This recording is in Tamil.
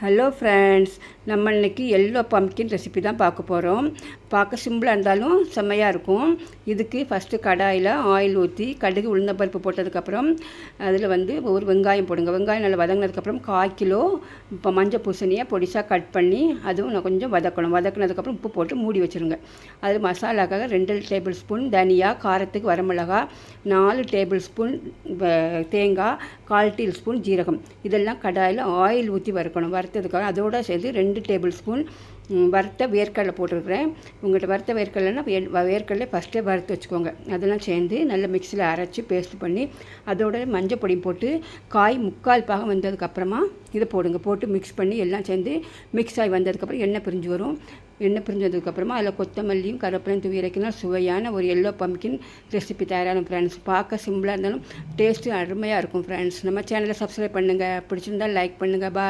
ஹலோ ஃப்ரெண்ட்ஸ் நம்ம இன்றைக்கி எல்லோ பம்ப்கின் ரெசிபி தான் பார்க்க போகிறோம் பார்க்க சிம்பிளாக இருந்தாலும் செம்மையாக இருக்கும். இதுக்கு ஃபஸ்ட்டு கடாயில் ஆயில் ஊற்றி கடுகு உளுந்தம்பருப்பு போட்டதுக்கப்புறம் அதில் வந்து ஒரு வெங்காயம் போடுங்க. வெங்காயம் நல்லா வதங்கினதுக்கப்புறம் கால் கிலோ இப்போ மஞ்சள் பூசணியை பொடிசாக கட் பண்ணி அதுவும் நான் கொஞ்சம் வதக்கணும். வதக்கினதுக்கப்புறம் உப்பு போட்டு மூடி வச்சுருங்க. அது மசாலாக்காக ரெண்டு டேபிள் ஸ்பூன் தனியா காரத்துக்கு வரமிளகா நாலு டேபிள் ஸ்பூன் தேங்காய் கால் டீ ஸ்பூன் ஜீரகம். இதெல்லாம் கடாயில் ஆயில் ஊற்றி வறுக்கணும். வறுத்ததுக்காக அதோட சேர்த்து ரெண்டு டேபிள் ஸ்பூன் வறுத்த வேர்க்கடலை போட்டிருக்கிறேன். உங்கள்கிட்ட வறுத்த வேர்க்கடலைன்னா வேர்க்கடலை ஃபஸ்ட்டே வறுத்து வச்சுக்கோங்க. அதெல்லாம் சேர்ந்து நல்லா மிக்சியில் அரைச்சி பேஸ்ட் பண்ணி அதோட மஞ்சள் பொடி போட்டு காய் முக்கால் பாகம் வந்ததுக்கப்புறமா இதை போடுங்க. போட்டு மிக்ஸ் பண்ணி எல்லாம் சேர்ந்து மிக்ஸ் ஆகி வந்ததுக்கப்புறம் எண்ணெய் பிரிஞ்சு வரும். எண்ணெய் பிரிஞ்சதுக்கப்புறமா அதில் கொத்தமல்லியும் கருவேப்பிலையும் தூவி இறக்கினா சுவையான ஒரு எல்லோ பம்கின் ரெசிபி தயாரான ஃப்ரெண்ட்ஸ் பார்க்க சிம்பிளாக இருந்தாலும் டேஸ்ட்டு அருமையாக இருக்கும் ஃப்ரெண்ட்ஸ் நம்ம சேனலை சப்ஸ்கிரைப் பண்ணுங்கள் பிடிச்சிருந்தால் லைக் பண்ணுங்கள் பா